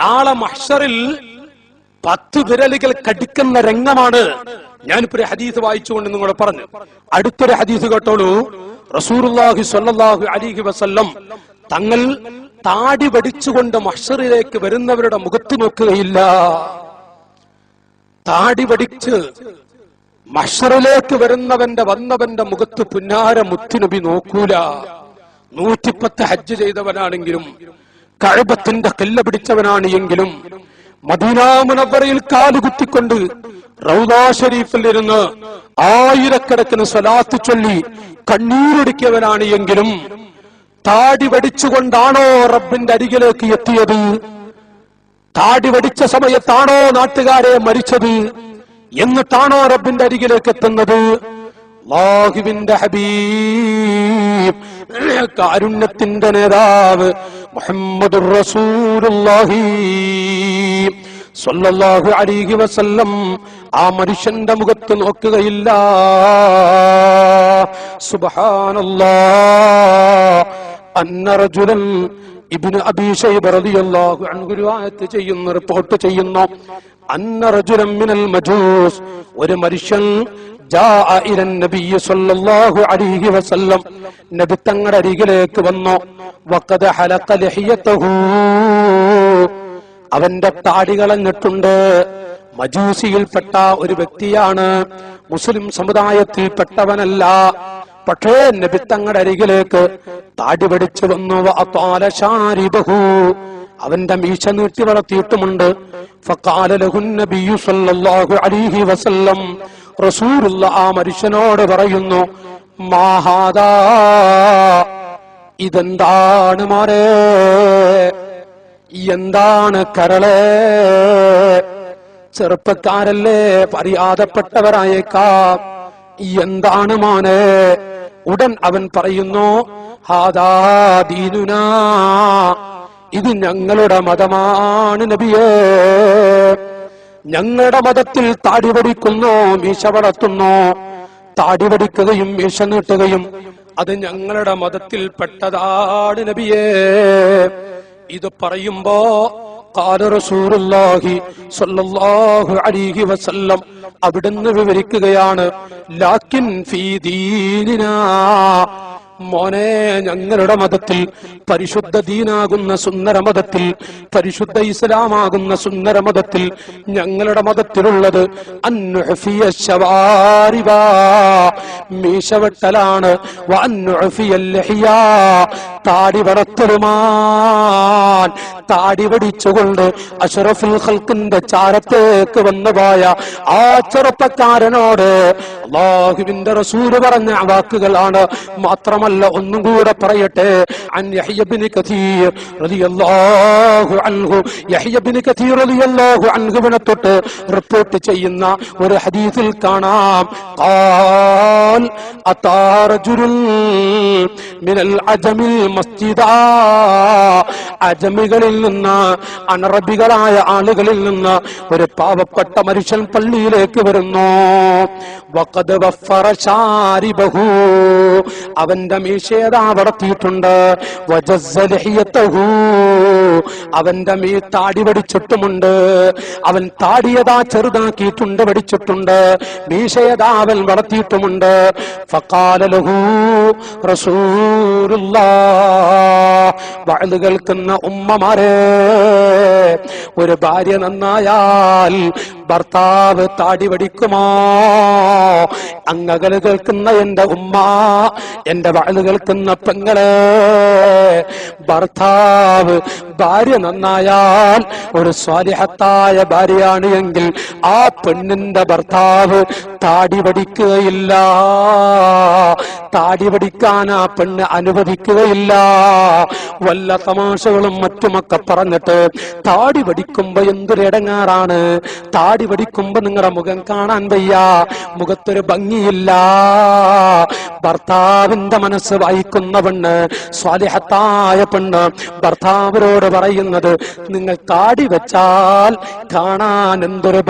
നാളെ മഹ്ഷറിൽ പത്ത് വിരലുകൾ കടിക്കുന്ന രംഗമാണ്. ഞാനിപ്പോ ഒരു ഹദീസ് വായിച്ചുകൊണ്ട് നിങ്ങളോട് പറഞ്ഞു. അടുത്തൊരു ഹദീസ് കേട്ടോളൂ. റസൂർഹി സൊല്ലാഹു അലിഹി വസല്ലം തങ്ങൾ താടി വടിച്ചുകൊണ്ട് മഹ്ഷറിലേക്ക് വരുന്നവരുടെ മുഖത്ത് നോക്കുകയില്ല. താടി വടിച്ച് മഷറിലേക്ക് വരുന്നവന്റെ വന്നവന്റെ മുഖത്ത് പുന്നാര മുത്തുനബി നോക്കൂല. നൂറ്റിപ്പത്ത് ഹജ്ജ് ചെയ്തവനാണെങ്കിലും കഴബത്തിന്റെ കല്ല പിടിച്ചവനാണ് എങ്കിലും മദീനാമുനവറയിൽ കാലുകുത്തിക്കൊണ്ട് റൗദാ ഷരീഫിൽ ഇരുന്ന് ആയിരക്കണക്കിന് സ്വലാത്ത് ചൊല്ലി കണ്ണീരൊടുക്കിയവനാണ് എങ്കിലും താടി വടിച്ചുകൊണ്ടാണോ റബ്ബിന്റെ അരികിലേക്ക് എത്തിയത്? താടി വടിച്ച സമയത്താണോ നാട്ടുകാരെ മരിച്ചത്? എന്നിട്ടാണോ റബ്ബിന്റെ അരികിലേക്ക് എത്തുന്നത്? ലാഹുവിന്റെ ഹബീബ് കാരുണ്യത്തിന്റെ നേതാവ് മുഹമ്മദ് സ്വല്ലല്ലാഹു അലൈഹി വസല്ലം. ആ മനുഷ്യന്റെ മുഖത്ത് നോക്കുകയില്ല. സുബ്ഹാനല്ലാഹ് അന്ന റജുലൻ ഇബ്നു അബീ ശൈബ റളിയല്ലാഹു അൻഹു റിവായത്ത് ചെയ്യുന്നു റിപ്പോർട്ട് ചെയ്യുന്നു അന്ന റജുലൻ മിനൽ മജൂസ് ഒരു മനുഷ്യൻ ജാഅ സ്വല്ലല്ലാഹു അലൈഹി വസല്ലം നബി തങ്ങളുടെ അരികിലേക്ക് വന്നു വഖദ ഹലഖ ലഹിയതഹു അവന്റെ താടി കളഞ്ഞിട്ടുണ്ട് മജൂസിയിൽപ്പെട്ട ഒരു വ്യക്തിയാണ് മുസ്ലിം സമുദായത്തിൽപ്പെട്ടവനല്ല പക്ഷേ നബി തങ്ങളുടെ അരികിലേക്ക് താടി പിടിച്ചു വന്നു. വഅതാല ശാരിബഹു അവന്റെ മീശ നീട്ടി വളർത്തിയിട്ടുമുണ്ട്. വസല്ലം. റസൂലുള്ള ആ മനുഷ്യനോട് പറയുന്നു മാഹാദാ ഇതെന്താണ് മാറേ? എന്താണ് കരളേ? ചെറുപ്പക്കാരല്ലേ പറയാതപ്പെട്ടവരായേക്കാം എന്താണ് മോനെ? ഉടൻ അവൻ പറയുന്നു ഹാദാ ദീനുനാ ഇത് ഞങ്ങളുടെ മതമാണ് നബിയേ. ഞങ്ങളുടെ മതത്തിൽ താടി വടിക്കുന്നു മീശ വളർത്തുന്നു. താടി വടിക്കുകയും മീശ നീട്ടുകയും അത് ഞങ്ങളുടെ മതത്തിൽ പെട്ടതാണ് നബിയേ. ഇത് പറയുമ്പോ قال رسول الله صلى الله عليه وسلم അവിടുന്ന് വിവരിക്കുകയാണ് ലാക്കിൻ ഫീ ദീനിനാ മോനെ ഞങ്ങളുടെ മതത്തിൽ പരിശുദ്ധ ദീനാകുന്ന സുന്ദര മതത്തിൽ പരിശുദ്ധ ഇസ്ലാമാകുന്ന സുന്ദര മതത്തിൽ ഞങ്ങളുടെ മതത്തിലുള്ളത് അന്നുഹഫിയ ശവാരിബ മീശവെട്ടലാണ് വഅന്നുഹഫിയ ലഹിയ താടി വളർത്തലുമാൻ താടി വടിച്ചുകൊണ്ട് അഷറഫുൽ ഹൽക്കിന്റെ ചാരത്തേക്ക് വന്നതായ ആ ചെറുപ്പക്കാരനോട് അള്ളാഹുവിന്റെ റസൂൽ പറഞ്ഞ വാക്കുകളാണ്. മാത്രമല്ല ഒന്നും കൂടെ പറയട്ടെ. തൊട്ട് റിപ്പോർട്ട് ചെയ്യുന്ന ഒരു ഹദീസിൽ കാണാം. അജമികളിൽ നിന്ന് അനറബികളായ ആളുകളിൽ നിന്ന് ഒരു പാവപ്പെട്ട മനുഷ്യൻ പള്ളിയിലേക്ക് വരുന്നു. അവന്റെ മീശേതാവടത്തിയിട്ടുണ്ട് അവന്റെ മീ താടി വടിച്ചിട്ടുമുണ്ട്. അവൻ താടിയതാ ചെറുതാക്കിയിട്ടുണ്ട് വടിച്ചിട്ടുണ്ട്. മീശയതാ അവൻ വളർത്തിയിട്ടുമുണ്ട്. ഫഖാല ലഹു വഅദ് കേൾക്കുന്ന ഉമ്മമാരെ ഒരു ഭാര്യ നന്നായാൽ ഭർത്താവ് താടി വടിക്കുമോ അങ്ങകൽ കേൾക്കുന്ന എന്റെ ഉമ്മ എന്റെ വാഴ് കേൾക്കുന്ന പെങ്ങൾ. ഭർത്താവ് ഭാര്യ നന്നായാൽ ഒരു സ്വാലിഹത്തായ ഭാര്യയാണ് എങ്കിൽ ആ പെണ്ണിന്റെ ഭർത്താവ് താടി പഠിക്കുകയില്ല താടി പഠിക്കാൻ ആ പെണ്ണ് അനുവദിക്കുകയില്ല. വല്ല തമാശകളും മറ്റുമൊക്കെ പറഞ്ഞിട്ട് താടി വടിക്കുമ്പോ എന്തൊരിടങ്ങാറാണ് താടി വടിക്കുമ്പോ നിങ്ങളുടെ മുഖം കാണാൻ വയ്യ. മുഖത്തൊരു ഭംഗിയില്ല. ഭർത്താവിന്റെ മനസ്സ് വായിക്കുന്ന പെണ്ണ് സ്വാലിഹത്തായ പെണ്ണ്. ഭർത്താവിനോട് പറയുന്നത് നിങ്ങൾ താടി വെച്ചാൽ കാണാൻ എന്തൊരു